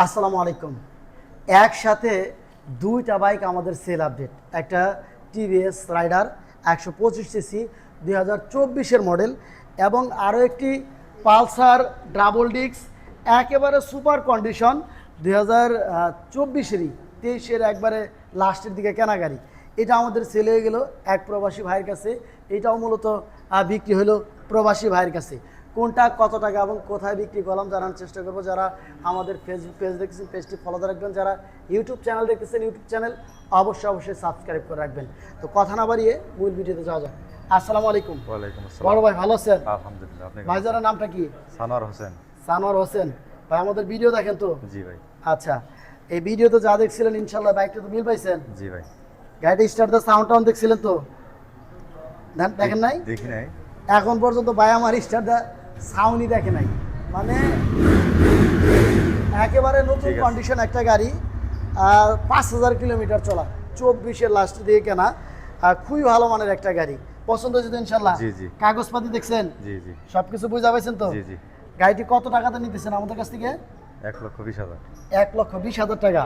আসসালামু আলাইকুম। একসাথে দুইটা বাইক আমাদের সেল আপডেট একটা টিভিএস রাইডার একশো পঁচিশ সিসি দুই হাজার চব্বিশের মডেল এবং আরও একটি পালসার ডাবল ডিক্স একেবারে সুপার কন্ডিশন দুই হাজার চব্বিশেরই, তেইশের একবারে লাস্টের দিকে কেনা গাড়ি এটা আমাদের সেল হয়ে গেল এক প্রবাসী ভাইয়ের কাছে। এটাও মূলত বিক্রি হলো প্রবাসী ভাইয়ের কাছে। কোনটা কত টাকা এবং কোথায় বিক্রি করলাম জানার চেষ্টা করব। যারা আমাদের ফেসবুক পেজ দেখছেন পেজটি ফলো করে রাখবেন। যারা ইউটিউব চ্যানেল দেখতেছেন ইউটিউব চ্যানেল অবশ্যই অবশ্যই সাবস্ক্রাইব করে রাখবেন। তো কথা না বাড়িয়ে মূল ভিডিওতে যাওয়া যাক। আসসালামু আলাইকুম। ওয়ালাইকুম বড় আসসালাম ভাই ভালো আছেন? আলহামদুলিল্লাহ আপনি কেমন? ভাইজানের নামটা কি? সানোয়ার হোসেন। সানোয়ার হোসেন। ভাই আমাদের ভিডিও দেখেন তো? জি ভাই। আচ্ছা এই ভিডিওতে যা দেখছিলেন ইনশাল্লাহ বাইকটা তো মিল পাইছেন। জি ভাই। গাড়িটা স্টার্ট দা সাউন্ড টাউন দেখছিলেন তো? দেখ- দেখেন নাই? দেখি নাই। এখন পর্যন্ত ভাই আমার স্টারটা সাউন্ডই দেখে নাই। মানে একেবারে নতুন কন্ডিশন একটা গাড়ি আর পাঁচ হাজার কিলোমিটার চলা চব্বিশের লাস্ট দিয়ে কেনা আর খুবই ভালো মানের একটা গাড়ি। পছন্দ হয়েছে ইনশাল্লাহ। কাগজপাতি দেখছেন? জি জি। সব কিছু বুঝা পাইছেন তো? জি জি। গাড়িটি কত টাকাতে নিতেছেন আমাদের কাছ থেকে? এক লক্ষ বিশ হাজার। এক লক্ষ বিশ হাজার টাকা।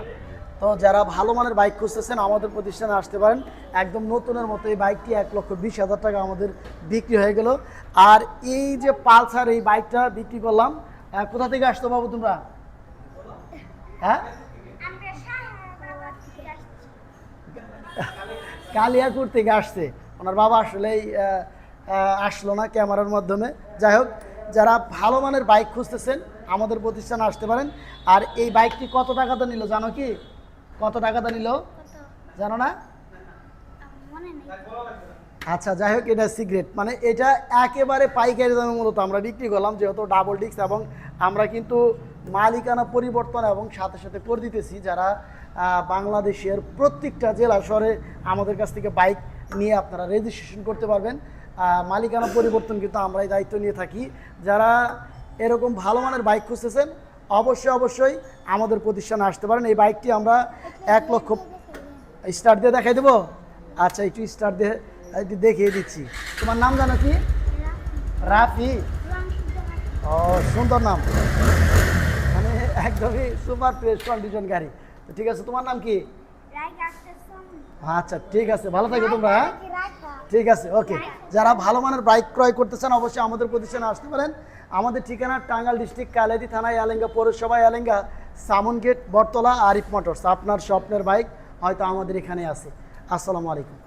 তো যারা ভালো মানের বাইক খুঁজতেছেন, আমাদের প্রতিষ্ঠানে আসতে পারেন। একদম নতুনের মতো এই বাইকটি এক লক্ষ বিশ হাজার টাকা আমাদের বিক্রি হয়ে গেল। আর এই যে পালসার, এই বাইকটা বিক্রি করলাম কোথা থেকে আসতো বাবু তোমরা? হ্যাঁ? কালিয়াকুর থেকে আসছে। ওনার বাবা আসলেই আসলো না ক্যামেরার মাধ্যমে। যাই হোক, যারা ভালো মানের বাইক খুঁজতেছেন, আমাদের প্রতিষ্ঠানে আসতে পারেন। আর এই বাইকটি কত টাকাতে নিল জানো কি? কত টাকাতে নিল? জানো না? আচ্ছা যাই হোক এটা সিগারেট। মানে এটা একেবারে পাইকারি দামে মূলত আমরা বিক্রি করলাম যেহেতু ডাবল ডিস্ক এবং আমরা কিন্তু মালিকানা পরিবর্তন এবং সাথে সাথে করে দিতেছি। যারা বাংলাদেশের প্রত্যেকটা জেলা শহরে আমাদের কাছ থেকে বাইক নিয়ে আপনারা রেজিস্ট্রেশন করতে পারবেন। মালিকানা পরিবর্তন কিন্তু আমরাই দায়িত্ব নিয়ে থাকি। যারা এরকম ভালো মানের বাইক খুঁজতেছেন অবশ্যই অবশ্যই আমাদের প্রতিষ্ঠানে আসতে পারেন। এই বাইকটি আমরা এক লক্ষ স্টার্ট দিয়ে দেখাই দেবো। আচ্ছা একটু স্টার্ট দিয়ে একটু দেখিয়ে দিচ্ছি। তোমার নাম জানো কি? রাফি। ও সুন্দর নাম। মানে একদমই সুপার ফ্রেশ কন্ডিশন গাড়ি। তো ঠিক আছে তোমার নাম কি? আচ্ছা ঠিক আছে ভালো থাকো তোমরা হ্যাঁ? ঠিক আছে ওকে যারা ভালো মানের বাইক ক্রয় করতে চান, অবশ্যই আমাদের প্রতিষ্ঠানে আসতে পারেন। আমাদের ঠিকানা টাঙ্গাল ডিস্ট্রিক্ট কালেদি থানা, এলেঙ্গা পৌরসভা, এলেঙ্গা সামন গেট বটতলা, আরিফ মোটরস। আপনার স্বপ্নের বাইক হয়তো আমাদের এখানে আছে। আসসালামু আলাইকুম।